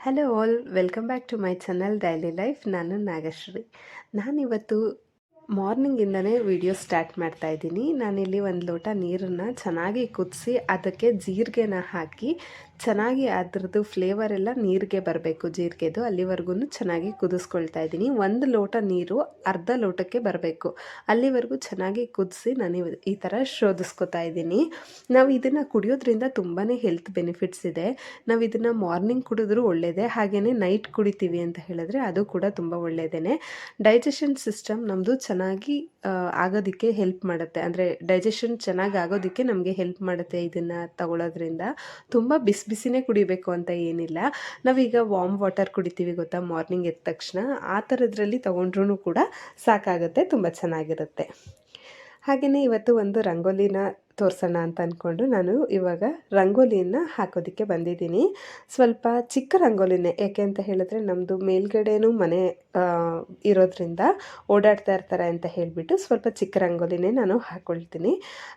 Hello all welcome back to my channel daily life ನಾನು ನಾಗಶ್ರೀ. ನಾನಿವತ್ತು ಮಾರ್ನಿಂಗಿಂದನೇ video start ಮಾಡ್ತಾ ಇದ್ದೀನಿ. ನಾನಿಲ್ಲಿ ಒಂದು ಲೋಟ ನೀರನ್ನು ಚೆನ್ನಾಗಿ ಕುದಿಸಿ, ಅದಕ್ಕೆ ಜೀರಿಗೆನ ಹಾಕಿ ಚೆನ್ನಾಗಿ ಅದ್ರದ್ದು ಫ್ಲೇವರ್ ಎಲ್ಲ ನೀರಿಗೆ ಬರಬೇಕು, ಜೀರಿಗೆದು. ಅಲ್ಲಿವರೆಗೂ ಚೆನ್ನಾಗಿ ಕುದಿಸ್ಕೊಳ್ತಾ ಇದ್ದೀನಿ. ಒಂದು ಲೋಟ ನೀರು ಅರ್ಧ ಲೋಟಕ್ಕೆ ಬರಬೇಕು. ಅಲ್ಲಿವರೆಗೂ ಚೆನ್ನಾಗಿ ಕುದಿಸಿ ನಾನು ಈ ಥರ ಶೋಧಿಸ್ಕೊತಾ ಇದ್ದೀನಿ. ನಾವು ಇದನ್ನು ಕುಡಿಯೋದ್ರಿಂದ ತುಂಬಾ ಹೆಲ್ತ್ ಬೆನಿಫಿಟ್ಸ್ ಇದೆ. ನಾವು ಇದನ್ನು ಮಾರ್ನಿಂಗ್ ಕುಡಿದ್ರೂ ಒಳ್ಳೆಯದೇ ಹಾಗೆಯೇ ನೈಟ್ ಕುಡಿತೀವಿ ಅಂತ ಹೇಳಿದ್ರೆ ಅದು ಕೂಡ ತುಂಬ ಒಳ್ಳೆಯದೇ ಡೈಜೆಷನ್ ಸಿಸ್ಟಮ್ ನಮ್ಮದು ಚೆನ್ನಾಗಿ ಆಗೋದಕ್ಕೆ ಹೆಲ್ಪ್ ಮಾಡುತ್ತೆ. ಅಂದರೆ ಡೈಜೆಷನ್ ಚೆನ್ನಾಗಿ ಆಗೋದಕ್ಕೆ ನಮಗೆ ಹೆಲ್ಪ್ ಮಾಡುತ್ತೆ ಇದನ್ನು ತಗೊಳ್ಳೋದ್ರಿಂದ ತುಂಬ ಬಿಸಿ ಬಿಸಿನೇ ಕುಡಿಬೇಕು ಅಂತ ಏನಿಲ್ಲ. ನಾವೀಗ ವಾಮ್ ವಾಟರ್ ಕುಡಿತೀವಿ ಗೊತ್ತಾ ಮಾರ್ನಿಂಗ್ ಎದ್ದ ತಕ್ಷಣ. ಆ ಥರದ್ರಲ್ಲಿ ತೊಗೊಂಡ್ರೂ ಕೂಡ ಸಾಕಾಗುತ್ತೆ, ತುಂಬ ಚೆನ್ನಾಗಿರುತ್ತೆ. ಹಾಗೆಯೇ ಇವತ್ತು ಒಂದು ರಂಗೋಲಿನ ತೋರಿಸೋಣ ಅಂತ ಅಂದ್ಕೊಂಡು ನಾನು ಇವಾಗ ರಂಗೋಲಿಯನ್ನು ಹಾಕೋದಕ್ಕೆ ಬಂದಿದ್ದೀನಿ. ಸ್ವಲ್ಪ ಚಿಕ್ಕ ರಂಗೋಲಿನೇ, ಯಾಕೆ ಅಂತ ಹೇಳಿದ್ರೆ ನಮ್ಮದು ಮೇಲ್ಗಡೆನೂ ಮನೆ ಇರೋದ್ರಿಂದ ಓಡಾಡ್ತಾ ಇರ್ತಾರೆ ಅಂತ ಹೇಳಿಬಿಟ್ಟು ಸ್ವಲ್ಪ ಚಿಕ್ಕ ರಂಗೋಲಿನೇ ನಾನು ಹಾಕ್ಕೊಳ್ತೀನಿ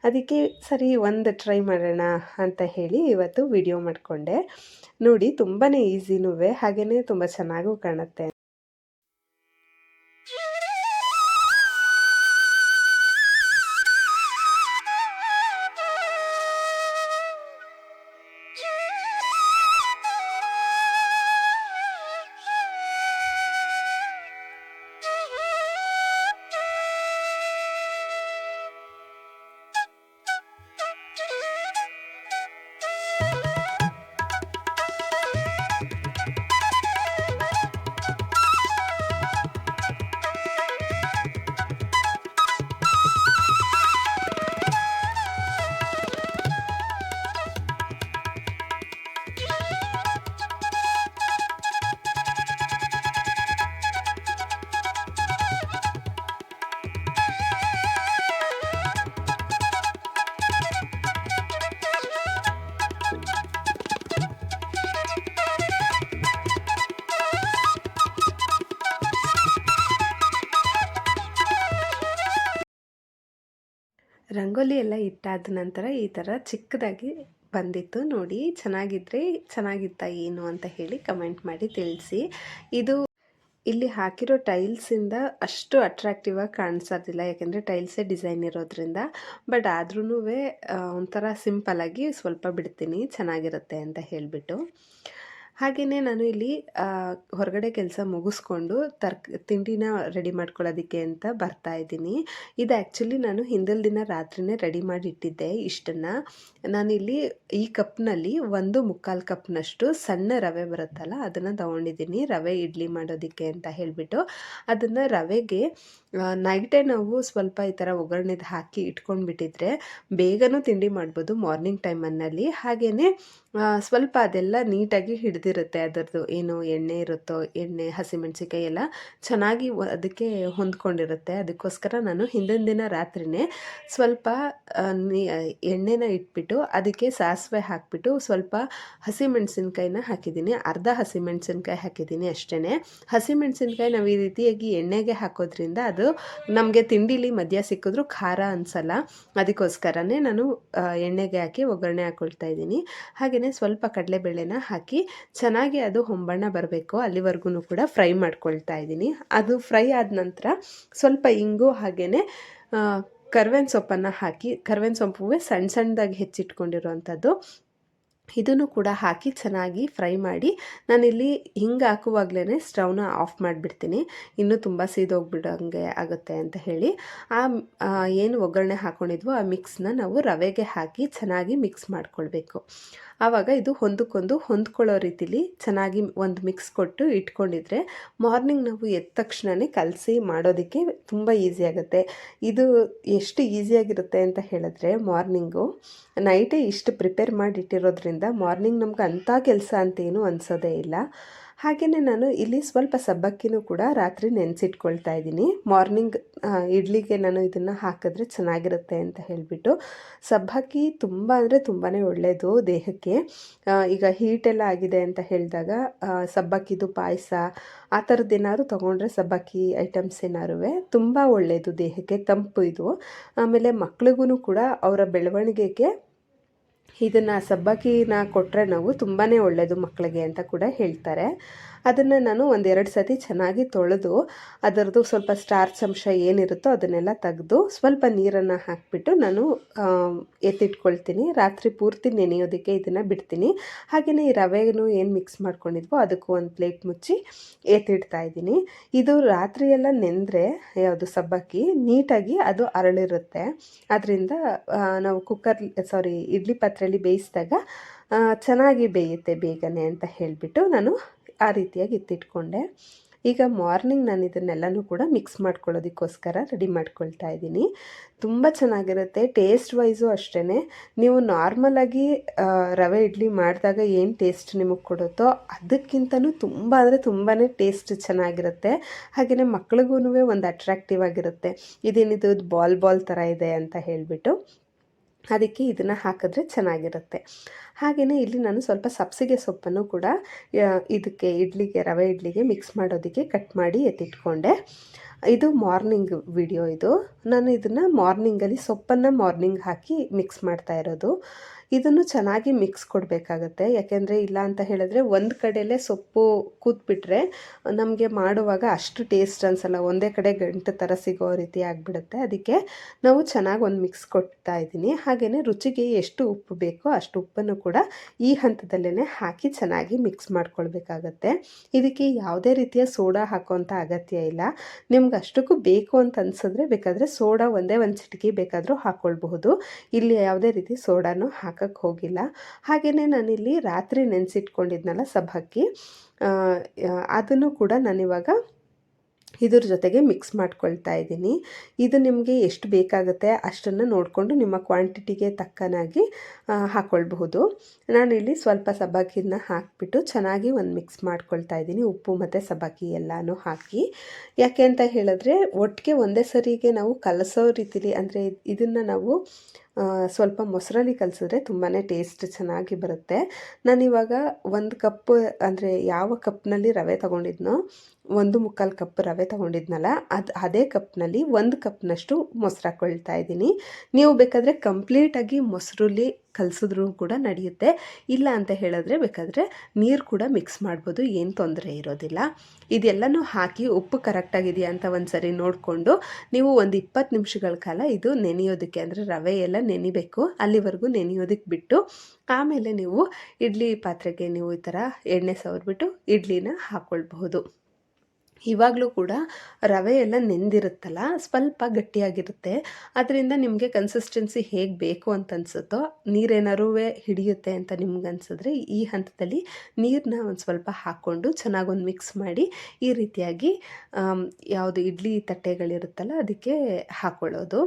ಅದಕ್ಕೆ ಸರಿ ಒಂದು ಟ್ರೈ ಮಾಡೋಣ ಅಂತ ಹೇಳಿ ಇವತ್ತು ವಿಡಿಯೋ ಮಾಡಿಕೊಂಡೆ. ನೋಡಿ ತುಂಬಾ ಈಸಿನೂ ಹಾಗೆಯೇ ತುಂಬ ಚೆನ್ನಾಗೂ ಕಾಣುತ್ತೆ. ರಂಗೋಲಿ ಎಲ್ಲ ಇಟ್ಟಾದ ನಂತರ ಈ ಥರ ಚಿಕ್ಕದಾಗಿ ಬಂದಿತ್ತು. ನೋಡಿ, ಚೆನ್ನಾಗಿದ್ರೆ ಚೆನ್ನಾಗಿತ್ತಾ ಏನು ಅಂತ ಹೇಳಿ ಕಮೆಂಟ್ ಮಾಡಿ ತಿಳಿಸಿ. ಇದು ಇಲ್ಲಿ ಹಾಕಿರೋ ಟೈಲ್ಸಿಂದ ಅಷ್ಟು ಅಟ್ರಾಕ್ಟಿವ್ ಆಗಿ ಕಾಣಿಸೋದಿಲ್ಲ. ಯಾಕೆಂದರೆ ಟೈಲ್ಸೇ ಡಿಸೈನ್ ಇರೋದ್ರಿಂದ. ಬಟ್ ಆದ್ರೂ ಒಂಥರ ಸಿಂಪಲ್ಲಾಗಿ ಸ್ವಲ್ಪ ಬಿಡ್ತೀನಿ. ಚೆನ್ನಾಗಿರುತ್ತೆ ಅಂತ ಹೇಳಿಬಿಟ್ಟು. ಹಾಗೆಯೇ ನಾನು ಇಲ್ಲಿ ಹೊರಗಡೆ ಕೆಲಸ ಮುಗಿಸ್ಕೊಂಡು ತರ್ಕ, ತಿಂಡಿನ ರೆಡಿ ಮಾಡ್ಕೊಳ್ಳೋದಕ್ಕೆ ಅಂತ ಬರ್ತಾ ಇದ್ದೀನಿ. ಇದು ಆ್ಯಕ್ಚುಲಿ ನಾನು ಹಿಂದಲ್ ದಿನ ರಾತ್ರಿನೇ ರೆಡಿ ಮಾಡಿ ಇಟ್ಟಿದ್ದೆ ಇಷ್ಟನ್ನು. ನಾನಿಲ್ಲಿ ಈ ಕಪ್ನಲ್ಲಿ ಒಂದು ಮುಕ್ಕಾಲು ಕಪ್ನಷ್ಟು ಸಣ್ಣ ರವೆ ಬರುತ್ತಲ್ಲ, ಅದನ್ನು ತೊಗೊಂಡಿದ್ದೀನಿ. ರವೆ ಇಡ್ಲಿ ಮಾಡೋದಕ್ಕೆ ಅಂತ ಹೇಳಿಬಿಟ್ಟು. ಅದನ್ನು ರವೆಗೆ ನೈಟೇ ನಾವು ಸ್ವಲ್ಪ ಈ ಥರ ಒಗ್ಗರಣೆದು ಹಾಕಿ ಇಟ್ಕೊಂಡ್ಬಿಟ್ಟಿದ್ರೆ ಬೇಗನೂ ತಿಂಡಿ ಮಾಡ್ಬೋದು ಮಾರ್ನಿಂಗ್ ಟೈಮನ್ನಲ್ಲಿ ಹಾಗೆಯೇ ಸ್ವಲ್ಪ ಅದೆಲ್ಲ ನೀಟಾಗಿ ಹಿಡಿದಿರುತ್ತೆ ಅದರದ್ದು. ಏನು ಎಣ್ಣೆ ಇರುತ್ತೋ, ಎಣ್ಣೆ ಹಸಿಮೆಣ್ಸಿಕಾಯಿ ಎಲ್ಲ ಚೆನ್ನಾಗಿ ಅದಕ್ಕೆ ಹೊಂದ್ಕೊಂಡಿರುತ್ತೆ. ಅದಕ್ಕೋಸ್ಕರ ನಾನು ಹಿಂದಿನ ದಿನ ರಾತ್ರಿಯೇ ಸ್ವಲ್ಪ ಎಣ್ಣೆನ ಇಟ್ಬಿಟ್ಟು ಅದಕ್ಕೆ ಸಾಸಿವೆ ಹಾಕಿಬಿಟ್ಟು ಸ್ವಲ್ಪ ಹಸಿಮೆಣಸಿನ್ಕಾಯಿನ ಹಾಕಿದ್ದೀನಿ. ಅರ್ಧ ಹಸಿಮೆಣ್ಸಿನ್ಕಾಯಿ ಹಾಕಿದ್ದೀನಿ ಅಷ್ಟೇ ಹಸಿಮೆಣಸಿನ್ಕಾಯಿ ನಾವು ಈ ರೀತಿಯಾಗಿ ಎಣ್ಣೆಗೆ ಹಾಕೋದ್ರಿಂದ ಅದು ನಮಗೆ ತಿಂಡಿಲಿ ಮಧ್ಯ ಸಿಕ್ಕಿದ್ರೂ ಖಾರ ಅನ್ಸಲ್ಲ. ಅದಕ್ಕೋಸ್ಕರನೇ ನಾನು ಎಣ್ಣೆಗೆ ಹಾಕಿ ಒಗ್ಗರಣೆ ಹಾಕ್ಕೊಳ್ತಾ ಇದ್ದೀನಿ. ಹಾಗೆ ಸ್ವಲ್ಪ ಕಡಲೆಬೇಳೆನ ಹಾಕಿ ಚೆನ್ನಾಗಿ ಅದು ಹೊಂಬಣ್ಣ ಬರಬೇಕು. ಅಲ್ಲಿವರೆಗೂ ಕೂಡ ಫ್ರೈ ಮಾಡ್ಕೊಳ್ತಾ ಇದ್ದೀನಿ. ಅದು ಫ್ರೈ ಆದ ನಂತರ ಸ್ವಲ್ಪ ಇಂಗು ಹಾಗೆಯೇ ಕರ್ವೆನ್ ಸೊಪ್ಪನ್ನು ಹಾಕಿ, ಕರ್ವೆನ್ ಸೊಪ್ಪು ಸಣ್ಣ ಸಣ್ಣದಾಗಿ ಹೆಚ್ಚಿಟ್ಕೊಂಡಿರುವಂಥದ್ದು. ಇದನ್ನು ಕೂಡ ಹಾಕಿ ಚೆನ್ನಾಗಿ ಫ್ರೈ ಮಾಡಿ ನಾನಿಲ್ಲಿ ಹಿಂಗೆ ಹಾಕುವಾಗಲೇ ಸ್ಟವ್ನ ಆಫ್ ಮಾಡಿಬಿಡ್ತೀನಿ. ಇನ್ನೂ ತುಂಬ ಸೀದೋಗ್ಬಿಡೋಂಗೆ ಆಗುತ್ತೆ ಅಂತ ಹೇಳಿ. ಆ ಏನು ಒಗ್ಗರಣೆ ಹಾಕ್ಕೊಂಡಿದ್ವೋ ಆ ಮಿಕ್ಸ್ನ ನಾವು ರವೆಗೆ ಹಾಕಿ ಚೆನ್ನಾಗಿ ಮಿಕ್ಸ್ ಮಾಡ್ಕೊಳ್ಬೇಕು. ಆವಾಗ ಇದು ಹೊಂದಕ್ಕೊಂದು ಹೊಂದ್ಕೊಳ್ಳೋ ರೀತಿಲಿ ಚೆನ್ನಾಗಿ ಒಂದು ಮಿಕ್ಸ್ ಕೊಟ್ಟು ಇಟ್ಕೊಂಡಿದ್ರೆ ಮಾರ್ನಿಂಗ್ ನಾವು ಎದ್ದ ತಕ್ಷಣವೇ ಕಲಸಿ ಮಾಡೋದಕ್ಕೆ ತುಂಬ ಈಸಿ ಆಗುತ್ತೆ. ಇದು ಎಷ್ಟು ಈಸಿಯಾಗಿರುತ್ತೆ ಅಂತ ಹೇಳಿದ್ರೆ ಮಾರ್ನಿಂಗು ನೈಟೇ ಇಷ್ಟು ಪ್ರಿಪೇರ್ ಮಾಡಿಟ್ಟಿರೋದ್ರಿಂದ ಮಾರ್ನಿಂಗ್ ನಮ್ಗೆ ಅಂಥ ಕೆಲಸ ಅಂತೇನು ಅನಿಸೋದೇ ಇಲ್ಲ. ಹಾಗೆಯೇ ನಾನು ಇಲ್ಲಿ ಸ್ವಲ್ಪ ಸಬ್ಬಕ್ಕಿನೂ ಕೂಡ ರಾತ್ರಿ ನೆನೆಸಿಟ್ಕೊಳ್ತಾ ಇದ್ದೀನಿ. ಮಾರ್ನಿಂಗ್ ಇಡ್ಲಿಗೆ ನಾನು ಇದನ್ನು ಹಾಕಿದ್ರೆ ಚೆನ್ನಾಗಿರುತ್ತೆ ಅಂತ ಹೇಳಿಬಿಟ್ಟು. ಸಬ್ಬಕ್ಕಿ ತುಂಬ ಅಂದರೆ ತುಂಬಾ ಒಳ್ಳೆಯದು ದೇಹಕ್ಕೆ. ಈಗ ಹೀಟೆಲ್ಲ ಆಗಿದೆ ಅಂತ ಹೇಳಿದಾಗ ಸಬ್ಬಕ್ಕಿದು ಪಾಯಸ, ಆ ಥರದ್ದು ಏನಾದ್ರು ತೊಗೊಂಡ್ರೆ ಸಬ್ಬಕ್ಕಿ ಐಟಮ್ಸ್ ಏನಾರು ತುಂಬ ಒಳ್ಳೆಯದು ದೇಹಕ್ಕೆ, ತಂಪು ಇದು. ಆಮೇಲೆ ಮಕ್ಳಿಗೂ ಕೂಡ ಅವರ ಬೆಳವಣಿಗೆಗೆ ಇದನ್ನು ಸಬ್ಬಕ್ಕಿನ ಕೊಟ್ಟರೆ ನಾವು ತುಂಬಾ ಒಳ್ಳೆಯದು ಮಕ್ಕಳಿಗೆ ಅಂತ ಕೂಡ ಹೇಳ್ತಾರೆ. ಅದನ್ನು ನಾನು ಒಂದೆರಡು ಸತಿ ಚೆನ್ನಾಗಿ ತೊಳೆದು ಅದರದ್ದು ಸ್ವಲ್ಪ ಸ್ಟಾರ್ಚ್ ಅಂಶ ಏನಿರುತ್ತೋ ಅದನ್ನೆಲ್ಲ ತೆಗೆದು ಸ್ವಲ್ಪ ನೀರನ್ನು ಹಾಕಿಬಿಟ್ಟು ನಾನು ಎತ್ತಿಟ್ಕೊಳ್ತೀನಿ. ರಾತ್ರಿ ಪೂರ್ತಿ ನೆನೆಯೋದಕ್ಕೆ ಇದನ್ನು ಬಿಡ್ತೀನಿ. ಹಾಗೆಯೇ ಈ ರವೆನೂ ಏನು ಮಿಕ್ಸ್ ಮಾಡ್ಕೊಂಡಿದ್ವೋ ಅದಕ್ಕೂ ಒಂದು ಪ್ಲೇಟ್ ಮುಚ್ಚಿ ಎತ್ತಿಡ್ತಾ ಇದ್ದೀನಿ. ಇದು ರಾತ್ರಿಯೆಲ್ಲ ನೆಂದರೆ ಯಾವುದು ಸಬ್ಬಕ್ಕಿ ನೀಟಾಗಿ ಅದು ಅರಳಿರುತ್ತೆ. ಅದರಿಂದ ನಾವು ಕುಕ್ಕರ್ ಸಾರಿ ಇಡ್ಲಿ ಪಾತ್ರೆಯಲ್ಲಿ ಬೇಯಿಸಿದಾಗ ಚೆನ್ನಾಗಿ ಬೇಯುತ್ತೆ ಬೇಗನೆ ಅಂತ ಹೇಳಿಬಿಟ್ಟು ನಾನು ಆ ರೀತಿಯಾಗಿ ಎತ್ತಿಟ್ಕೊಂಡೆ ಈಗ ಮಾರ್ನಿಂಗ್ ನಾನು ಇದನ್ನೆಲ್ಲನೂ ಕೂಡ ಮಿಕ್ಸ್ ಮಾಡ್ಕೊಳ್ಳೋದಕ್ಕೋಸ್ಕರ ರೆಡಿ ಮಾಡ್ಕೊಳ್ತಾ ಇದ್ದೀನಿ. ತುಂಬ ಚೆನ್ನಾಗಿರುತ್ತೆ, ಟೇಸ್ಟ್ ವೈಸು ಅಷ್ಟೇ ನೀವು ನಾರ್ಮಲಾಗಿ ರವೆ ಇಡ್ಲಿ ಮಾಡಿದಾಗ ಏನು ಟೇಸ್ಟ್ ನಿಮಗೆ ಕೊಡುತ್ತೋ ಅದಕ್ಕಿಂತನೂ ತುಂಬ, ಅಂದರೆ ತುಂಬಾ ಟೇಸ್ಟ್ ಚೆನ್ನಾಗಿರುತ್ತೆ. ಹಾಗೆಯೇ ಮಕ್ಳಿಗೂ ಒಂದು ಅಟ್ರ್ಯಾಕ್ಟಿವ್ ಆಗಿರುತ್ತೆ. ಇದೇನಿದು ಬಾಲ್ ಬಾಲ್ ಥರ ಇದೆ ಅಂತ ಹೇಳಿಬಿಟ್ಟು. ಅದಕ್ಕೆ ಇದನ್ನು ಹಾಕಿದ್ರೆ ಚೆನ್ನಾಗಿರುತ್ತೆ. ಹಾಗೆಯೇ ಇಲ್ಲಿ ನಾನು ಸ್ವಲ್ಪ ಸಬ್ಸಿಗೆ ಸೊಪ್ಪನ್ನು ಕೂಡ ಇದಕ್ಕೆ, ಇಡ್ಲಿಗೆ, ರವೆ ಇಡ್ಲಿಗೆ ಮಿಕ್ಸ್ ಮಾಡೋದಕ್ಕೆ ಕಟ್ ಮಾಡಿ ಎತ್ತಿಟ್ಕೊಂಡೆ. ಇದು ಮಾರ್ನಿಂಗ್ ವಿಡಿಯೋ ಇದು. ನಾನು ಇದನ್ನು ಮಾರ್ನಿಂಗಲ್ಲಿ ಸೊಪ್ಪನ್ನು ಮಾರ್ನಿಂಗ್ ಹಾಕಿ ಮಿಕ್ಸ್ ಮಾಡ್ತಾ ಇರೋದು. ಇದನ್ನು ಚೆನ್ನಾಗಿ ಮಿಕ್ಸ್ ಕೊಡಬೇಕಾಗತ್ತೆ. ಯಾಕೆಂದರೆ ಇಲ್ಲ ಅಂತ ಹೇಳಿದ್ರೆ ಒಂದು ಕಡೆಯಲ್ಲೇ ಸೊಪ್ಪು ಕೂತ್ಬಿಟ್ರೆ ನಮಗೆ ಮಾಡುವಾಗ ಅಷ್ಟು ಟೇಸ್ಟ್ ಅನಿಸಲ್ಲ. ಒಂದೇ ಕಡೆ ಗಂಟು ಥರ ಸಿಗೋ ರೀತಿ ಆಗಿಬಿಡುತ್ತೆ. ಅದಕ್ಕೆ ನಾವು ಚೆನ್ನಾಗಿ ಒಂದು ಮಿಕ್ಸ್ ಕೊಡ್ತಾ ಇದ್ದೀನಿ. ಹಾಗೆಯೇ ರುಚಿಗೆ ಎಷ್ಟು ಉಪ್ಪು ಬೇಕೋ ಅಷ್ಟು ಉಪ್ಪನ್ನು ಕೂಡ ಈ ಹಂತದಲ್ಲೇ ಹಾಕಿ ಚೆನ್ನಾಗಿ ಮಿಕ್ಸ್ ಮಾಡ್ಕೊಳ್ಬೇಕಾಗತ್ತೆ. ಇದಕ್ಕೆ ಯಾವುದೇ ರೀತಿಯ ಸೋಡಾ ಹಾಕೋವಂಥ ಅಗತ್ಯ ಇಲ್ಲ. ನಿಮ್ಗೆ ಅಷ್ಟಕ್ಕೂ ಬೇಕು ಅಂತ ಅನ್ಸಿದ್ರೆ ಬೇಕಾದರೆ ಸೋಡಾ ಒಂದೇ ಒಂದು ಚಿಟಿಕೆ ಬೇಕಾದರೂ ಹಾಕ್ಕೊಳ್ಬಹುದು ಇಲ್ಲಿ ಯಾವುದೇ ರೀತಿ ಸೋಡಾನು ಹಾಕಿ ಹಾಕಕ್ಕೆ ಹೋಗಿಲ್ಲ. ಹಾಗೆಯೇ ನಾನಿಲ್ಲಿ ರಾತ್ರಿ ನೆನೆಸಿಟ್ಕೊಂಡಿದ್ನಲ್ಲ ಸಬ್ಬಕ್ಕಿ ಅದನ್ನು ಕೂಡ ನಾನಿವಾಗ ಇದ್ರ ಜೊತೆಗೆ ಮಿಕ್ಸ್ ಮಾಡ್ಕೊಳ್ತಾ ಇದ್ದೀನಿ. ಇದು ನಿಮಗೆ ಎಷ್ಟು ಬೇಕಾಗುತ್ತೆ ಅಷ್ಟನ್ನು ನೋಡಿಕೊಂಡು ನಿಮ್ಮ ಕ್ವಾಂಟಿಟಿಗೆ ತಕ್ಕನಾಗಿ ಹಾಕ್ಕೊಳ್ಬಹುದು ನಾನಿಲ್ಲಿ ಸ್ವಲ್ಪ ಸಬ್ಬಕ್ಕಿನ ಹಾಕಿಬಿಟ್ಟು ಚೆನ್ನಾಗಿ ಒಂದು ಮಿಕ್ಸ್ ಮಾಡ್ಕೊಳ್ತಾ ಇದ್ದೀನಿ, ಉಪ್ಪು ಮತ್ತು ಸಬ್ಬಕ್ಕಿ ಎಲ್ಲನೂ ಹಾಕಿ. ಯಾಕೆ ಅಂತ ಹೇಳಿದ್ರೆ, ಒಟ್ಟಿಗೆ ಒಂದೇ ಸರಿಗೆ ನಾವು ಕಲಸೋ ರೀತಿಲಿ, ಅಂದರೆ ಇದನ್ನು ನಾವು ಸ್ವಲ್ಪ ಮೊಸರಲ್ಲಿ ಕಲಸಿದ್ರೆ ತುಂಬಾ ಟೇಸ್ಟ್ ಚೆನ್ನಾಗಿ ಬರುತ್ತೆ. ನಾನಿವಾಗ ಒಂದು ಕಪ್ ಅಂದರೆ ಯಾವ ಕಪ್ನಲ್ಲಿ ರವೆ ತೊಗೊಂಡಿದ್ನೋ, ಒಂದು ಮುಕ್ಕಾಲು ಕಪ್ ರವೆ ತೊಗೊಂಡಿದ್ನಲ್ಲ, ಅದು ಅದೇ ಕಪ್ನಲ್ಲಿ ಒಂದು ಕಪ್ನಷ್ಟು ಮೊಸರು ಹಾಕ್ಕೊಳ್ತಾ ಇದ್ದೀನಿ. ನೀವು ಬೇಕಾದರೆ ಕಂಪ್ಲೀಟಾಗಿ ಮೊಸರಲ್ಲಿ ಕಲಸಿದ್ರೂ ಕೂಡ ನಡೆಯುತ್ತೆ. ಇಲ್ಲ ಅಂತ ಹೇಳಿದ್ರೆ ಬೇಕಾದರೆ ನೀರು ಕೂಡ ಮಿಕ್ಸ್ ಮಾಡ್ಬೋದು, ಏನು ತೊಂದರೆ ಇರೋದಿಲ್ಲ. ಇದೆಲ್ಲನೂ ಹಾಕಿ ಉಪ್ಪು ಕರೆಕ್ಟಾಗಿದೆಯಾ ಅಂತ ಒಂದು ಸರಿ ನೋಡಿಕೊಂಡು ನೀವು ಒಂದು ಇಪ್ಪತ್ತು ನಿಮಿಷಗಳ ಕಾಲ ಇದು ನೆನೆಯೋದಕ್ಕೆ, ಅಂದರೆ ರವೆ ಎಲ್ಲ ನೆನಿಬೇಕು, ಅಲ್ಲಿವರೆಗೂ ನೆನೆಯೋದಕ್ಕೆ ಬಿಟ್ಟು ಆಮೇಲೆ ನೀವು ಇಡ್ಲಿ ಪಾತ್ರೆಗೆ ನೀವು ಈ ಥರ ಎಣ್ಣೆ ಸವರ್ಬಿಟ್ಟು ಇಡ್ಲಿನ ಹಾಕ್ಕೊಳ್ಬಹುದು ಇವಾಗಲೂ ಕೂಡ ರವೆ ಎಲ್ಲ ನೆಂದಿರುತ್ತಲ್ಲ, ಸ್ವಲ್ಪ ಗಟ್ಟಿಯಾಗಿರುತ್ತೆ. ಅದರಿಂದ ನಿಮಗೆ ಕನ್ಸಿಸ್ಟೆನ್ಸಿ ಹೇಗೆ ಬೇಕು ಅಂತ ಅನಿಸುತ್ತೋ ನೀರೇನಾರೂ ಹಿಡಿಯುತ್ತೆ ಅಂತ ನಿಮ್ಗೆ ಅನಿಸಿದ್ರೆ ಈ ಹಂತದಲ್ಲಿ ನೀರನ್ನ ಒಂದು ಸ್ವಲ್ಪ ಹಾಕ್ಕೊಂಡು ಚೆನ್ನಾಗೊಂದು ಮಿಕ್ಸ್ ಮಾಡಿ ಈ ರೀತಿಯಾಗಿ ಯಾವುದು ಇಡ್ಲಿ ತಟ್ಟೆಗಳಿರುತ್ತಲ್ಲ ಅದಕ್ಕೆ ಹಾಕ್ಕೊಳ್ಳೋದು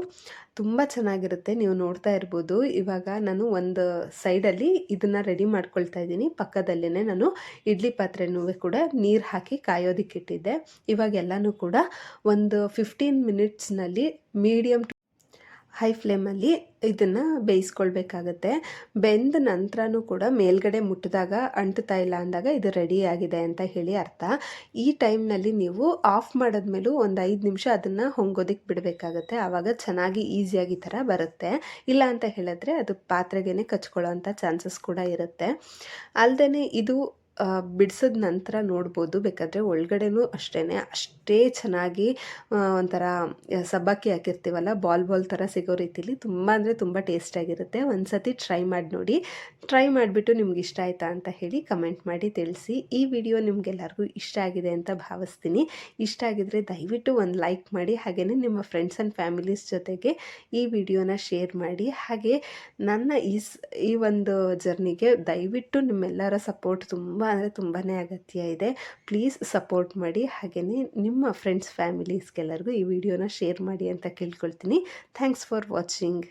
ತುಂಬ ಚೆನ್ನಾಗಿರುತ್ತೆ, ನೀವು ನೋಡ್ತಾ ಇರ್ಬೋದು. ಇವಾಗ ನಾನು ಒಂದು ಸೈಡಲ್ಲಿ ಇದನ್ನು ರೆಡಿ ಮಾಡ್ಕೊಳ್ತಾ ಇದ್ದೀನಿ. ಪಕ್ಕದಲ್ಲೇ ನಾನು ಇಡ್ಲಿ ಪಾತ್ರೆನೂ ಕೂಡ ನೀರು ಹಾಕಿ ಕಾಯೋದಕ್ಕಿಟ್ಟಿದ್ದೆ. ಇವಾಗ ಎಲ್ಲನೂ ಕೂಡ ಒಂದು ಫಿಫ್ಟೀನ್ ಮಿನಿಟ್ಸ್ನಲ್ಲಿ ಮೀಡಿಯಮ್ ಹೈ ಫ್ಲೇಮಲ್ಲಿ ಇದನ್ನು ಬೇಯಿಸ್ಕೊಳ್ಬೇಕಾಗತ್ತೆ. ಬೆಂದ ನಂತರನೂ ಕೂಡ ಮೇಲ್ಗಡೆ ಮುಟ್ಟಿದಾಗ ಅಂಟುತ್ತಾ ಇಲ್ಲ ಅಂದಾಗ ಇದು ರೆಡಿ ಆಗಿದೆ ಅಂತ ಹೇಳಿ ಅರ್ಥ. ಈ ಟೈಮ್ನಲ್ಲಿ ನೀವು ಆಫ್ ಮಾಡಿದ್ಮೇಲೂ ಒಂದು ಐದು ನಿಮಿಷ ಅದನ್ನು ಹೊಂಗೋದಕ್ಕೆ ಬಿಡಬೇಕಾಗತ್ತೆ. ಆವಾಗ ಚೆನ್ನಾಗಿ ಈಸಿಯಾಗಿ ಥರ ಬರುತ್ತೆ. ಇಲ್ಲ ಅಂತ ಹೇಳಿದ್ರೆ ಅದು ಪಾತ್ರೆಗೇ ಕಚ್ಕೊಳ್ಳೋ ಚಾನ್ಸಸ್ ಕೂಡ ಇರುತ್ತೆ. ಅಲ್ಲದೆ ಇದು ಬಿಡಿಸಿದ ನಂತರ ನೋಡ್ಬೋದು. ಬೇಕಾದರೆ ಒಳಗಡೆನೂ ಅಷ್ಟೇ ಅಷ್ಟೇ ಚೆನ್ನಾಗಿ ಒಂಥರ ಸಬ್ಬಕ್ಕಿ ಹಾಕಿರ್ತೀವಲ್ಲ, ಬಾಲ್ ಬಾಲ್ ಥರ ಸಿಗೋ ರೀತಿಲಿ ತುಂಬ ಅಂದರೆ ತುಂಬ ಟೇಸ್ಟಾಗಿರುತ್ತೆ ಒಂದು ಸತಿ ಟ್ರೈ ಮಾಡಿ ನೋಡಿ. ಟ್ರೈ ಮಾಡಿಬಿಟ್ಟು ನಿಮ್ಗೆ ಇಷ್ಟ ಆಯಿತಾ ಅಂತ ಹೇಳಿ ಕಮೆಂಟ್ ಮಾಡಿ ತಿಳಿಸಿ. ಈ ವಿಡಿಯೋ ನಿಮಗೆಲ್ಲರಿಗೂ ಇಷ್ಟ ಆಗಿದೆ ಅಂತ ಭಾವಿಸ್ತೀನಿ. ಇಷ್ಟ ಆಗಿದರೆ ದಯವಿಟ್ಟು ಒಂದು ಲೈಕ್ ಮಾಡಿ. ಹಾಗೆಯೇ ನಿಮ್ಮ ಫ್ರೆಂಡ್ಸ್ ಆ್ಯಂಡ್ ಫ್ಯಾಮಿಲೀಸ್ ಜೊತೆಗೆ ಈ ವಿಡಿಯೋನ ಶೇರ್ ಮಾಡಿ. ಹಾಗೆ ನನ್ನ ಈ ಈ ಒಂದು ಜರ್ನಿಗೆ ದಯವಿಟ್ಟು ನಿಮ್ಮೆಲ್ಲರ ಸಪೋರ್ಟ್ ತುಂಬ ಅಂದರೆ ತುಂಬಾ ಅಗತ್ಯ ಇದೆ. ಪ್ಲೀಸ್ ಸಪೋರ್ಟ್ ಮಾಡಿ. ಹಾಗೆಯೇ ನಿಮ್ಮ ಫ್ರೆಂಡ್ಸ್ ಫ್ಯಾಮಿಲೀಸ್ಗೆಲ್ಲರಿಗೂ ಈ ವಿಡಿಯೋನ ಶೇರ್ ಮಾಡಿ ಅಂತ ಕೇಳ್ಕೊಳ್ತೀನಿ. Thanks for watching